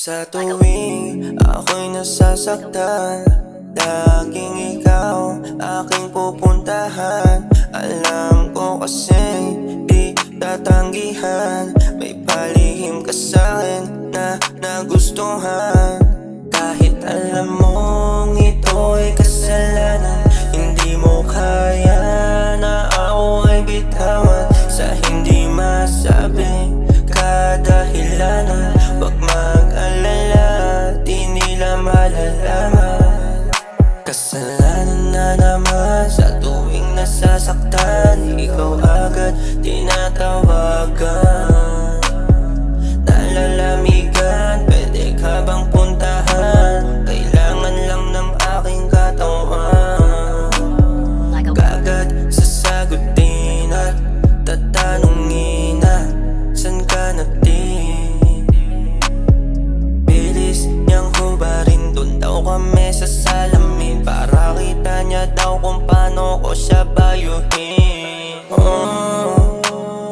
Sa tuwing ako'y nasasaktan Laging ikaw aking pupuntahan. Alam ko kasi di tatanggihan May palihim ka sa'kin na nagustuhan nasasaktan Ikaw agad tinatawagan. Nalalamigan, pwede ka bang puntahan? Kailangan lang ng aking katawan. Kagad sasagutin at tatanungin na San ka natin? Bilis niyang hubarin Doon daw kami sa salamin Para kita niya daw kung paano ko siya bayuhin? Oh,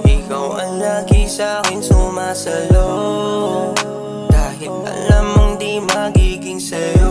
Ikaw ang lagi sa'kin sumasalo. Kahit alam mong di magiging sa'yo